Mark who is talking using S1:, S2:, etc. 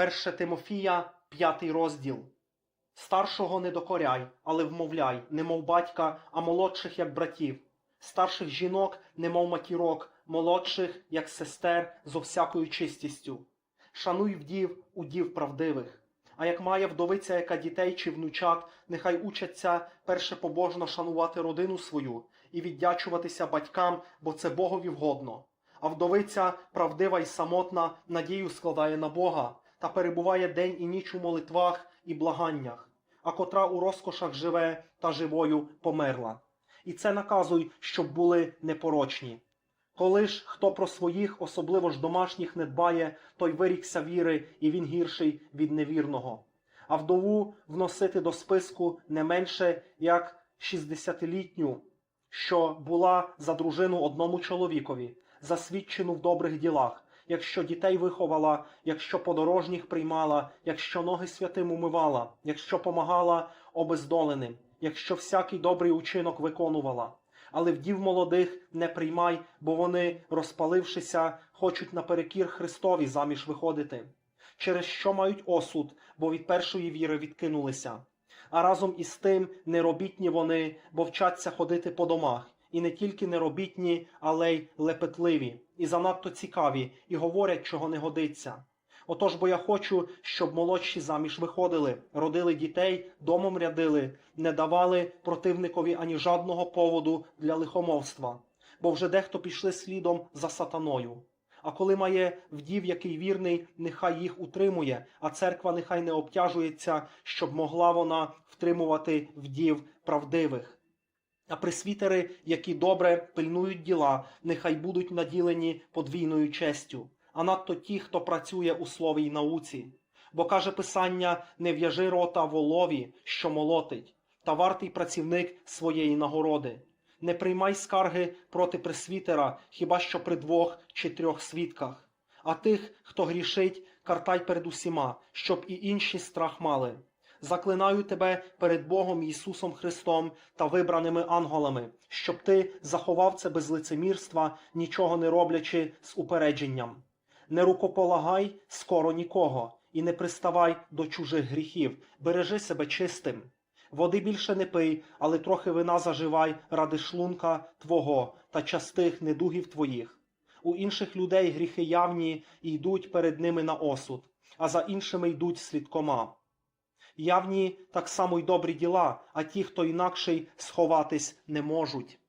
S1: 1 Тимофія, 5 розділ. Старшого не докоряй, але вмовляй, немов батька, а молодших як братів. Старших жінок, немов матірок, молодших, як сестер, зо всякою чистістю. Шануй вдів у дів правдивих. А як має вдовиця, яка дітей чи внучат, нехай учаться перше побожно шанувати родину свою і віддячуватися батькам, бо це Богові вгодно. А вдовиця, правдива й самотна, надію складає на Бога та перебуває день і ніч у молитвах і благаннях, а котра у розкошах живе та живою померла. І це наказуй, щоб були непорочні. Коли ж хто про своїх, особливо ж домашніх, не дбає, той вирікся віри, і він гірший від невірного. А вдову вносити до списку не менше як 60-літню, що була за дружину одному чоловікові, засвідчену в добрих ділах, якщо дітей виховала, якщо подорожніх приймала, якщо ноги святим умивала, якщо помагала обездоленим, якщо всякий добрий учинок виконувала. Але вдів молодих не приймай, бо вони, розпалившися, хочуть наперекір Христові заміж виходити, через що мають осуд, бо від першої віри відкинулися. А разом із тим неробітні вони, бо вчаться ходити по домах, і не тільки неробітні, але й лепетливі, і занадто цікаві, і говорять, чого не годиться. Отож, бо я хочу, щоб молодші заміж виходили, родили дітей, домом рядили, не давали противникові ані жадного поводу для лихомовства, бо вже дехто пішли слідом за сатаною. А коли має вдів, який вірний, нехай їх утримує, а церква нехай не обтяжується, щоб могла вона втримувати вдів правдивих. А пресвітери, які добре пильнують діла, нехай будуть наділені подвійною честю, а надто ті, хто працює у слові й науці. Бо каже Писання: не в'яжи рота волові, що молотить, та вартий працівник своєї нагороди. Не приймай скарги проти пресвітера, хіба що при двох чи трьох свідках. А тих, хто грішить, картай перед усіма, щоб і інші страх мали. Заклинаю тебе перед Богом Ісусом Христом та вибраними анголами, щоб ти заховав це без лицемірства, нічого не роблячи з упередженням. Не рукополагай скоро нікого, і не приставай до чужих гріхів, бережи себе чистим. Води більше не пий, але трохи вина заживай ради шлунка твого та частих недугів твоїх. У інших людей гріхи явні і йдуть перед ними на осуд, а за іншими йдуть слідкома. Явні так само й добрі діла, а ті, хто інакший, сховатись не можуть.